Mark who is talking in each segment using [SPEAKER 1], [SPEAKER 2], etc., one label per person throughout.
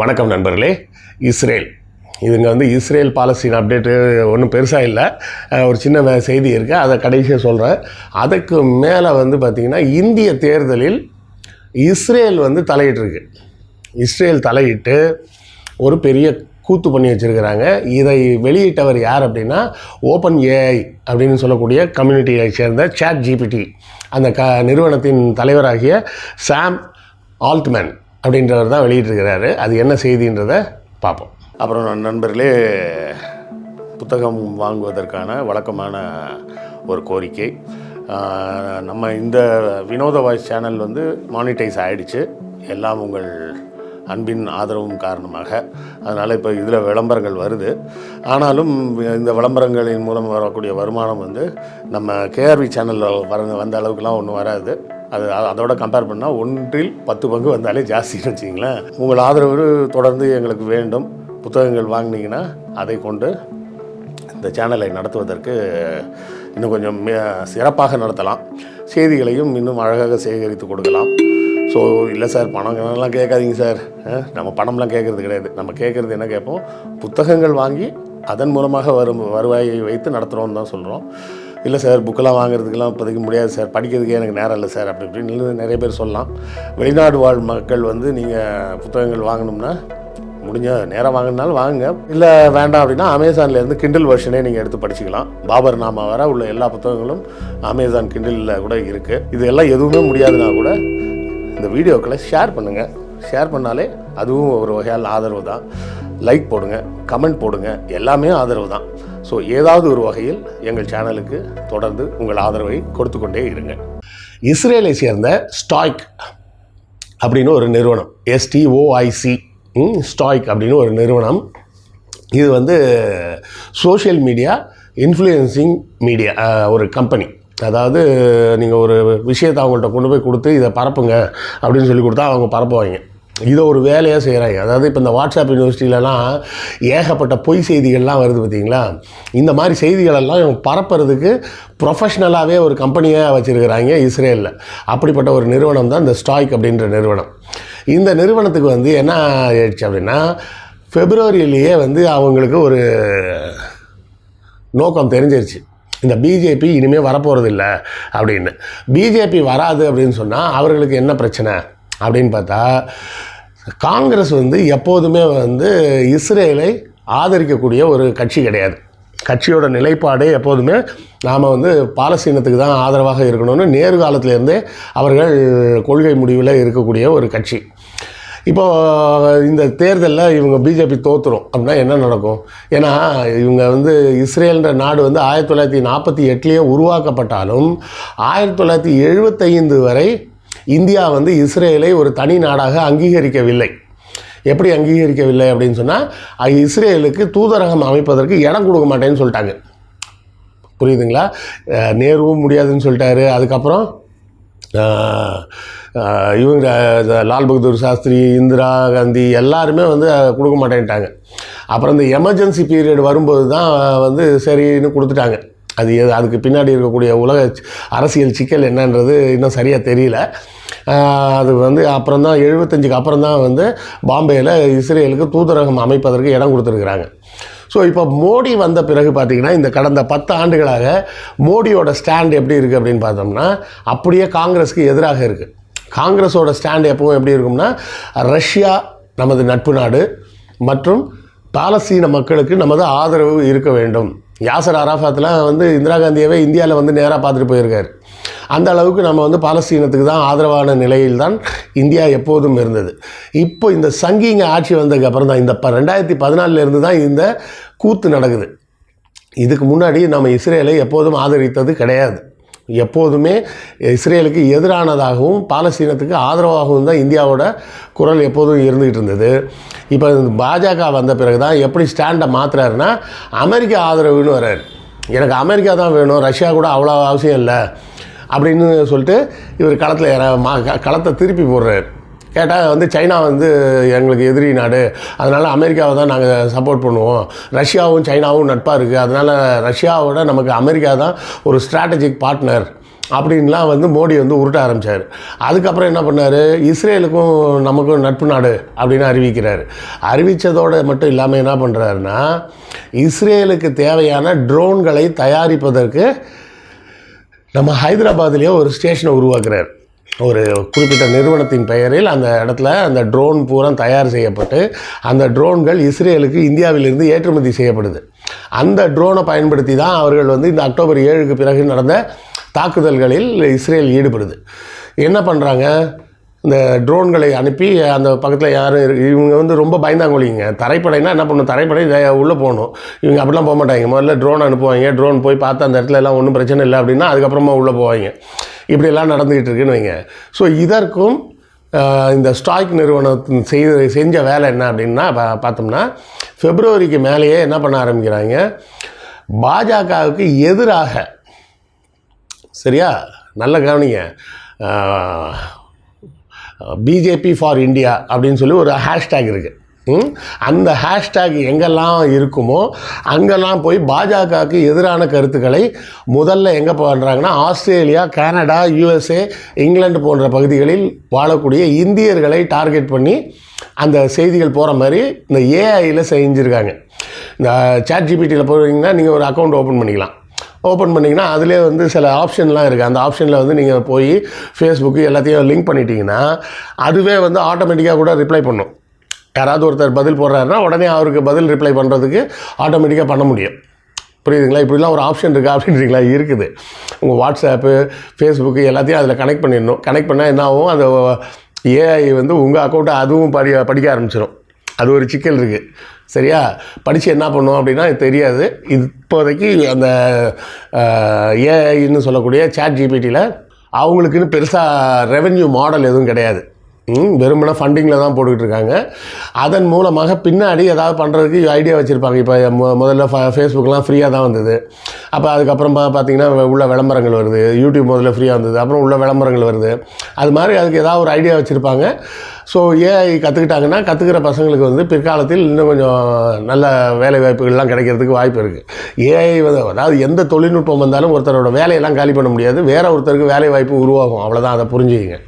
[SPEAKER 1] வணக்கம் நண்பர்களே. இஸ்ரேல். இதுங்க வந்து இஸ்ரேல் பாலஸ்தீன் அப்டேட்டு ஒன்றும் பெருசாக இல்லை. ஒரு சின்ன செய்தி இருக்குது அதை கடைசியாக சொல்கிறேன் அதுக்கு மேலே வந்து பார்த்திங்கன்னா இந்திய தேர்தலில் இஸ்ரேல் வந்து தலையிட்டிருக்கு. இஸ்ரேல் தலையிட்டு ஒரு பெரிய கூத்து பண்ணி வச்சுருக்கிறாங்க. இதை வெளியிட்டவர் யார் அப்படின்னா ஓப்பன் ஏஐ அப்படின்னு சொல்லக்கூடிய கம்யூனிட்டியை சேர்ந்த சேட் ஜிபிடி அந்த க நிறுவனத்தின் தலைவராகிய சாம் ஆல்ட்மேன். அப்படின்றவர் தான் வெளியிட்டிருக்கிறாரு. அது என்ன செய்தின்றதை பார்ப்போம். அப்புறம் நண்பர்களே புத்தகம் வாங்குவதற்கான வழக்கமான ஒரு கோரிக்கை. நம்ம இந்த வினோத வாய்ஸ் சேனல் வந்து மானிட்டைஸ் ஆகிடுச்சு எல்லாம் உங்கள் அன்பின் ஆதரவும் காரணமாக. அதனால் இப்போ இதில் விளம்பரங்கள் வருது. ஆனாலும் இந்த விளம்பரங்களின் மூலம் வரக்கூடிய வருமானம் வந்து நம்ம கேஆர்வி சேனலில் வர வந்த அளவுக்குலாம் ஒன்றும் வராது. அது அதோட கம்பேர் பண்ணால் ஒன்றில் பத்து பங்கு வந்தாலே ஜாஸ்தின்னு வச்சிங்களேன் உங்கள் ஆதரவு தொடர்ந்து எங்களுக்கு வேண்டும். புத்தகங்கள் வாங்கினீங்கன்னா அதை கொண்டு இந்த சேனலை நடத்துவதற்கு இன்னும் கொஞ்சம் சிறப்பாக நடத்தலாம். செய்திகளையும் இன்னும் அழகாக சேகரித்து கொடுக்கலாம். ஸோ இல்லை சார் பணம்லாம் கேட்காதீங்க சார் நம்ம பணம்லாம் கேட்குறது கிடையாது. நம்ம கேட்குறது என்ன கேட்போம்? புத்தகங்கள் வாங்கி அதன் மூலமாக வரும் வருவாயை வைத்து நடத்துகிறோம்னு தான் சொல்கிறோம் இல்லை சார் புக்கெல்லாம் வாங்குறதுக்கெல்லாம் இப்போதைக்கு முடியாது சார் படிக்கிறதுக்கே எனக்கு நேரம் இல்லை சார் அப்படி இப்படின்னு நிறைய பேர் சொல்லலாம். வெளிநாடு வாழ் மக்கள் வந்து நீங்கள் புத்தகங்கள் வாங்கணும்னா முடிஞ்ச நேரம் வாங்கினாலும் வாங்குங்க. இல்லை வேண்டாம் அப்படின்னா அமேசான்லேருந்து கிண்டில் வெர்ஷனே நீங்கள் எடுத்து படிச்சுக்கலாம். பாபர் நாமா வர உள்ள எல்லா புத்தகங்களும் அமேசான் கிண்டிலில் கூட இருக்குது இது எல்லாம் எதுவுமே முடியாதுன்னா கூட இந்த வீடியோக்களை ஷேர் பண்ணுங்கள் ஷேர் பண்ணாலே அதுவும் ஒரு வகையால் ஆதரவு தான். லைக் போடுங்க கமெண்ட் போடுங்க. எல்லாமே ஆதரவு தான். ஸோ ஏதாவது ஒரு வகையில் எங்கள் சேனலுக்கு தொடர்ந்து உங்கள் ஆதரவை கொடுத்து கொண்டே இருங்க இஸ்ரேலை சேர்ந்த ஸ்டாய்க் அப்படின்னு ஒரு நிறுவனம் எஸ்டிஓஐசி ஸ்டாய்க் அப்படின்னு ஒரு நிறுவனம். இது வந்து சோஷியல் மீடியா இன்ஃப்ளூயன்சிங் மீடியா ஒரு கம்பெனி அதாவது நீங்கள் ஒரு விஷயத்தை அவங்கள்ட்ட கொண்டு போய் கொடுத்து இதை பரப்புங்க அப்படின்னு சொல்லி கொடுத்தா அவங்க பரப்புவாங்க. இதை ஒரு வேலையாக செய்கிறாங்க அதாவது இப்போ இந்த வாட்ஸ்அப் யூனிவர்சிட்டியிலலாம் ஏகப்பட்ட பொய் செய்திகள்லாம் வருது பார்த்தீங்களா இந்த மாதிரி செய்திகளெல்லாம் இவங்க பரப்புறதுக்கு ப்ரொஃபஷ்னலாகவே ஒரு கம்பெனியாக வச்சுருக்கிறாங்க இஸ்ரேலில். அப்படிப்பட்ட ஒரு நிறுவனம் தான் இந்த ஸ்டாய்க் அப்படின்ற நிறுவனம். இந்த நிறுவனத்துக்கு வந்து என்ன ஆயிடுச்சு அப்படின்னா ஃபெப்ரவரியிலேயே வந்து அவங்களுக்கு ஒரு நோக்கம் தெரிஞ்சிருச்சு. இந்த பிஜேபி இனிமேல் வரப்போகிறது இல்லை அப்படின்னு. பிஜேபி வராது அப்படின்னு சொன்னால் அவர்களுக்கு என்ன பிரச்சனை அப்படின்னு பார்த்தா காங்கிரஸ் வந்து எப்போதுமே வந்து இஸ்ரேலை ஆதரிக்கக்கூடிய ஒரு கட்சி கிடையாது. கட்சியோட நிலைப்பாடே எப்போதுமே நாம் வந்து பாலஸ்தீனத்துக்கு தான் ஆதரவாக இருக்கணும்னு நேரு காலத்திலேருந்தே அவர்கள் கொள்கை முடிவில் இருக்கக்கூடிய ஒரு கட்சி. இப்போ இந்த தேர்தலில் இவங்க பிஜேபி தோற்றுரும் அப்படின்னா என்ன நடக்கும்? ஏன்னா இவங்க வந்து இஸ்ரேல்ன்ற நாடு வந்து ஆயிரத்தி தொள்ளாயிரத்தி நாற்பத்தி எட்டுலேயே உருவாக்கப்பட்டாலும் ஆயிரத்தி தொள்ளாயிரத்தி எழுபத்தைந்து வரை இந்தியா வந்து இஸ்ரேலை ஒரு தனி நாடாக அங்கீகரிக்கவில்லை. எப்படி அங்கீகரிக்கவில்லை அப்படின்னு சொன்னால் இஸ்ரேலுக்கு தூதரகம் அமைப்பதற்கு இடம் கொடுக்க மாட்டேன்னு சொல்லிட்டாங்க. புரியுதுங்களா? நேருவும் முடியாதுன்னு சொல்லிட்டாரு. அதுக்கப்புறம் இவங்க லால் பகதூர் சாஸ்திரி இந்திரா காந்தி எல்லாருமே வந்து கொடுக்க மாட்டேன்ட்டாங்க. அப்புறம் இந்த எமர்ஜென்சி பீரியட் வரும்போது தான் வந்து சரின்னு கொடுத்துட்டாங்க. அது எது- அதுக்கு பின்னாடி இருக்கக்கூடிய உலக அரசியல் சிக்கல் என்னன்றது இன்னும் சரியாக தெரியல. அது வந்து அப்புறம் தான் எழுபத்தஞ்சுக்கு அப்புறம் தான் வந்து பாம்பேயில் இஸ்ரேலுக்கு தூதரகம் அமைப்பதற்கு இடம் கொடுத்துருக்குறாங்க. ஸோ இப்போ மோடி வந்த பிறகு பார்த்தீங்கன்னா இந்த கடந்த பத்து ஆண்டுகளாக மோடியோட ஸ்டாண்ட் எப்படி இருக்குது அப்படின்னு பார்த்தோம்னா அப்படியே காங்கிரஸுக்கு எதிராக இருக்குது காங்கிரஸோட ஸ்டாண்ட் எப்பவும் எப்படி இருக்கும்னா ரஷ்யா நமது நட்பு நாடு மற்றும் பாலஸ்தீன மக்களுக்கு நமது ஆதரவு இருக்க வேண்டும். யாசர் அராஃபாத்லாம் வந்து இந்திரா காந்தியவே இந்தியாவில் வந்து நேராக பார்த்துட்டு போயிருக்காரு. அந்த அளவுக்கு நம்ம வந்து பாலஸ்தீனத்துக்கு தான் ஆதரவான நிலையில் தான் இந்தியா எப்போதும் இருந்தது. இப்போ இந்த சங்கிங்க ஆட்சி வந்ததுக்கு அப்புறம் தான் இந்த ப ரெண்டாயிரத்தி பதினாலிருந்து தான் இந்த கூத்து நடக்குது. இதுக்கு முன்னாடி நம்ம இஸ்ரேலை எப்போதும் ஆதரித்தது கிடையாது. எப்போதுமே இஸ்ரேலுக்கு எதிரானதாகவும் பாலஸ்தீனத்துக்கு ஆதரவாகவும் தான் இந்தியாவோட குரல் எப்போதும் இருந்துகிட்டு இருந்தது. இப்போ இந்த பாஜக வந்த பிறகு தான் எப்படி ஸ்டாண்டை மாற்றுறாருன்னா அமெரிக்கா ஆதரவுன்னு வர்றார். எனக்கு அமெரிக்கா தான் வேணும் ரஷ்யா கூட அவ்வளோ அவசியம் இல்லை அப்படின்னு சொல்லிட்டு இவர் களத்தில் மா க- களத்தை திருப்பி போடுறாரு. கேட்டால் வந்து சைனா வந்து எங்களுக்கு எதிரி நாடு. அதனால் அமெரிக்காவை தான் நாங்கள் சப்போர்ட் பண்ணுவோம். ரஷ்யாவும் சைனாவும் நட்பாக இருக்குது அதனால் ரஷ்யாவோட நமக்கு அமெரிக்கா தான் ஒரு ஸ்ட்ராட்டஜிக் பார்ட்னர் அப்படின்லாம் வந்து மோடி வந்து உருட்ட ஆரம்பித்தார் அதுக்கப்புறம் என்ன பண்ணார்? இஸ்ரேலுக்கும் நமக்கும் நட்பு நாடு அப்படின்னு அறிவிக்கிறார். அறிவித்ததோடு மட்டும் இல்லாமல் என்ன பண்ணுறாருன்னா இஸ்ரேலுக்கு தேவையான ட்ரோன்களை தயாரிப்பதற்கு நம்ம ஹைதராபாத்லேயே ஒரு ஸ்டேஷனை உருவாக்குறார். ஒரு குறிப்பிட்ட நிறுவனத்தின் பெயரில் அந்த இடத்துல அந்த ட்ரோன் பூரா தயார் செய்யப்பட்டு அந்த ட்ரோன்கள் இஸ்ரேலுக்கு இந்தியாவிலிருந்து ஏற்றுமதி செய்யப்படுது. அந்த ட்ரோனை பயன்படுத்தி தான் அவர்கள் வந்து இந்த அக்டோபர் ஏழுக்கு பிறகு நடந்த தாக்குதல்களில் இஸ்ரேல் ஈடுபடுது. என்ன பண்ணுறாங்க இந்த ட்ரோன்களை அனுப்பி அந்த பக்கத்தில் யாரும் இவங்க வந்து ரொம்ப பயந்தாங்கொழிங்க. தரைப்படைனா என்ன பண்ணும் தரைப்படை உள்ளே போகணும். இவங்க அப்படிலாம் போக மாட்டாங்க. முதல்ல ட்ரோன் அனுப்புவாங்க. ட்ரோன் போய் பார்த்து அந்த இடத்துல எல்லாம் ஒன்றும் பிரச்சனை இல்லை அப்படின்னா அதுக்கப்புறமா உள்ளே போவாங்க. இப்படியெல்லாம் நடந்துக்கிட்டு இருக்குன்னு வைங்க. ஸோ இதற்கும் இந்த ஸ்டாக் நிறுவனத்தின் செய்த செஞ்ச வேலை என்ன அப்படின்னா பா- பார்த்தோம்னா பிப்ரவரிக்கு மேலேயே என்ன பண்ண ஆரம்பிக்கிறாங்க? பாஜகவுக்கு எதிராக சரியா? நல்ல கவனிங்க. பிஜேபி ஃபார் இந்தியா அப்படின்னு சொல்லி ஒரு ஹேஷ்டேக் இருக்குது அந்த ஹேஷ்டேக் எங்கெல்லாம் இருக்குமோ அங்கெல்லாம் போய் பாஜகவுக்கு எதிரான கருத்துக்களை முதல்ல எங்கே பண்ணுறாங்கன்னா ஆஸ்திரேலியா கனடா யூஎஸ்ஏ இங்கிலாந்து போன்ற பகுதிகளில் வாழக்கூடிய இந்தியர்களை டார்கெட் பண்ணி அந்த செய்திகள் போகிற மாதிரி இந்த ஏஐயில் செஞ்சுருக்காங்க. இந்த சாட் ஜிபிடியில் போகிறீங்கன்னா நீங்கள் ஒரு அக்கௌண்ட் ஓப்பன் பண்ணிக்கலாம். ஓப்பன் பண்ணிங்கன்னா அதிலே வந்து சில ஆப்ஷன்லாம் இருக்குது அந்த ஆப்ஷனில் வந்து நீங்கள் போய் ஃபேஸ்புக்கு எல்லாத்தையும் லிங்க் பண்ணிட்டீங்கன்னா அதுவே வந்து ஆட்டோமேட்டிக்காக கூட ரிப்ளை பண்ணும். யாராவது ஒருத்தர் பதில் போடுறாருன்னா உடனே அவருக்கு பதில் ரிப்ளை பண்ணுறதுக்கு ஆட்டோமேட்டிக்காக பண்ண முடியும். புரியுதுங்களா? இப்படிலாம் ஒரு ஆப்ஷன் இருக்குது அப்படின்றீங்களா? இருக்குது. உங்கள் வாட்ஸ்அப்பு ஃபேஸ்புக்கு எல்லாத்தையும் அதில் கனெக்ட் பண்ணிடணும். கனெக்ட் பண்ணால் என்ன ஆகும்? அந்த ஏஐ வந்து உங்கள் அக்கௌண்ட்டை அதுவும் படி படிக்க ஆரம்பிச்சிடும் அது ஒரு சிக்கல் இருக்குது சரியா? படித்து என்ன பண்ணும் அப்படின்னா தெரியாது. இப்போதைக்கு அந்த ஏஐன்னு சொல்லக்கூடிய சாட் ஜிபிடியில் அவங்களுக்குன்னு பெருசாக ரெவென்யூ மாடல் எதுவும் கிடையாது. வெறுமனா ஃபண்டிங்கில் தான் போட்டுக்கிட்டு இருக்காங்க அதன் மூலமாக பின்னாடி ஏதாவது பண்ணுறதுக்கு ஐடியா வச்சுருப்பாங்க. இப்போ முதல்ல ஃபேஸ்புக்கெலாம் ஃப்ரீயாக தான் வந்தது. அப்போ அதுக்கப்புறமா பார்த்தீங்கன்னா உள்ள விளம்பரங்கள் வருது. யூடியூப் முதல்ல ஃப்ரீயாக வந்தது. அப்புறம் உள்ள விளம்பரங்கள் வருது. அது மாதிரி அதுக்கு ஏதாவது ஒரு ஐடியா வச்சுருப்பாங்க. ஸோ ஏஐ கற்றுக்கிட்டாங்கன்னா கற்றுக்கிற பசங்களுக்கு வந்து பிற்காலத்தில் இன்னும் கொஞ்சம் நல்ல வேலை வாய்ப்புகள்லாம் கிடைக்கிறதுக்கு வாய்ப்பு இருக்குது ஏஐ வந்து அதாவது எந்த தொழில்நுட்பம் வந்தாலும் ஒருத்தரோட வேலையெல்லாம் காலி பண்ண முடியாது. வேற ஒருத்தருக்கு வேலை வாய்ப்பு உருவாகும். அவ்வளோதான் அதை புரிஞ்சுக்கிங்க.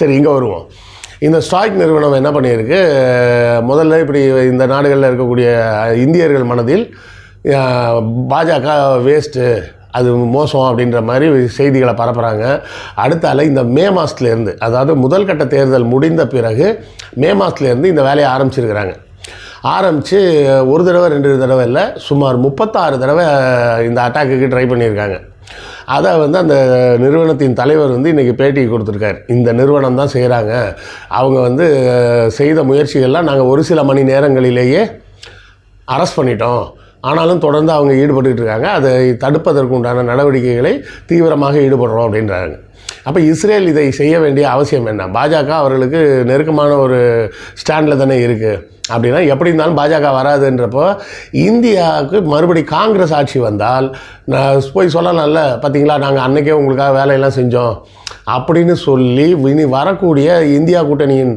[SPEAKER 1] சரி இங்கே வருவோம். இந்த ஸ்டாக் நிறுவனம் என்ன பண்ணியிருக்கு? முதல்ல இப்படி இந்த நாடுகளில் இருக்கக்கூடிய இந்தியர்கள் மனதில் பாஜக வேஸ்ட்டு அது மோசம் அப்படின்ற மாதிரி செய்திகளை பரப்புகிறாங்க அடுத்தால இந்த மே மாதத்துலேருந்து அதாவது முதல் கட்ட தேர்தல் முடிந்த பிறகு மே மாதத்துலேருந்து இந்த வேலையை ஆரம்பிச்சிருக்கிறாங்க. ஆரம்பித்து ஒரு தடவை ரெண்டு தடவை இல்லை சுமார் முப்பத்தாறு தடவை இந்த அட்டாக்குக்கு ட்ரை பண்ணியிருக்காங்க. அதை வந்து அந்த நிறுவனத்தின் தலைவர் வந்து இன்றைக்கி பேட்டி கொடுத்துருக்காரு. இந்த நிறுவனம் தான் செய்கிறாங்க அவங்க வந்து செய்த முயற்சிகள்லாம் நாங்கள் ஒரு சில மணி நேரங்களிலேயே அரெஸ்ட் பண்ணிட்டோம். ஆனாலும் தொடர்ந்து அவங்க ஈடுபட்டுக்கிட்டு இருக்காங்க. அதை தடுப்பதற்கு உண்டான நடவடிக்கைகளை தீவிரமாக ஈடுபடுறோம் அப்படின்றாங்க. அப்போ இஸ்ரேல் இதை செய்ய வேண்டிய அவசியம் என்ன பாஜக அவர்களுக்கு நெருக்கமான ஒரு ஸ்டாண்டில் தானே இருக்குது அப்படின்னா எப்படி இருந்தாலும் பாஜக வராதுன்றப்போ இந்தியாவுக்கு மறுபடி காங்கிரஸ் ஆட்சி வந்தால் நான் போய் சொல்லலாம்ல பார்த்தீங்களா நாங்கள் அன்றைக்கே உங்களுக்காக வேலையெல்லாம் செஞ்சோம் அப்படின்னு சொல்லி இனி வரக்கூடிய இந்தியா கூட்டணியின்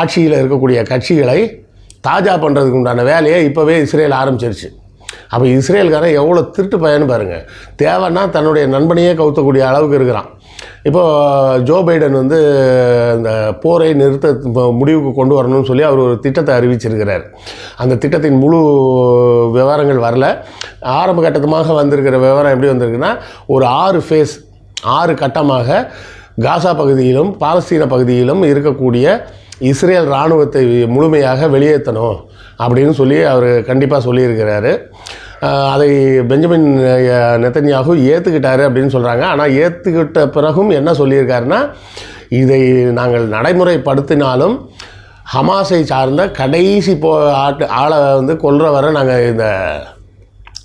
[SPEAKER 1] ஆட்சியில் இருக்கக்கூடிய கட்சிகளை தாஜா பண்ணுறதுக்கு உண்டான வேலையை இப்போவே இஸ்ரேல் ஆரம்பிச்சிருச்சு. அப்போ இஸ்ரேல்காரன் எவ்வளோ திருட்டு பையன்னு பாருங்கள் தேவைன்னா தன்னுடைய நண்பனையே கவுத்தக்கூடிய அளவுக்கு இருக்கிறான். இப்போது ஜோ பைடன் வந்து இந்த போரை நிறுத்த முடிவுக்கு கொண்டு வரணும்னு சொல்லி அவர் ஒரு திட்டத்தை அறிவிச்சிருக்கிறார். அந்த திட்டத்தின் முழு விவரங்கள் வரல. ஆரம்ப கட்டமாக வந்திருக்கிற விவரம் எப்படி வந்திருக்குன்னா ஒரு ஆறு ஃபேஸ் ஆறு கட்டமாக காசா பகுதியிலும் பாலஸ்தீன பகுதியிலும் இருக்கக்கூடிய இஸ்ரேல் இராணுவத்தை முழுமையாக வெளியேற்றணும் அப்படின்னு சொல்லி அவர் கண்டிப்பாக சொல்லியிருக்கிறாரு. அதை பெஞ்சமின் நெத்தன்யாகு ஏற்றுக்கிட்டாரு அப்படின்னு சொல்கிறாங்க ஆனால் ஏற்றுக்கிட்ட பிறகும் என்ன சொல்லியிருக்காருன்னா இதை நாங்கள் நடைமுறைப்படுத்தினாலும் ஹமாஸை சார்ந்த கடைசி போ ஆட்டு ஆளை வந்து கொல்ற வரை நாங்கள் இந்த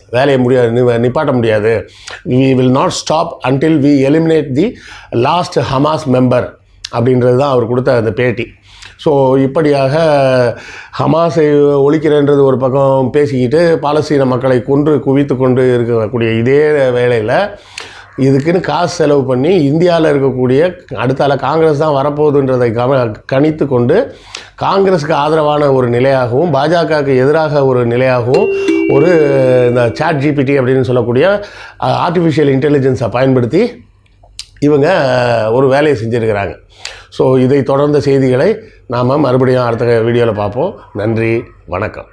[SPEAKER 1] வேலையை முடியாது நி- நிப்பாட்ட முடியாது. We will not stop until we eliminate the last Hamas member அப்படின்றது தான் அவர் கொடுத்த அந்த பேட்டி. ஸோ இப்படியாக ஹமாஸை ஒழிக்கிறேன்றது ஒரு பக்கம் பேசிக்கிட்டு பாலஸ்தீன மக்களை கொன்று குவித்து கொண்டு இருக்கக்கூடிய இதே வேளையில் இதுக்குன்னு காசு செலவு பண்ணி இந்தியாவில் இருக்கக்கூடிய அடுத்தால காங்கிரஸ் தான் வரப்போகுதுன்றதை கவ கணித்து கொண்டு காங்கிரஸுக்கு ஆதரவான ஒரு நிலையாகவும் பாஜகவுக்கு எதிராக ஒரு நிலையாகவும் ஒரு இந்த சாட் ஜிபிடி அப்படின்னு சொல்லக்கூடிய ஆர்டிஃபிஷியல் இன்டெலிஜென்ஸை பயன்படுத்தி இவங்க ஒரு வேலையை செஞ்சுருக்கிறாங்க. ஸோ இதை தொடர்ந்த செய்திகளை நாம் மறுபடியும் அடுத்த வீடியோவில் பார்ப்போம். நன்றி வணக்கம்.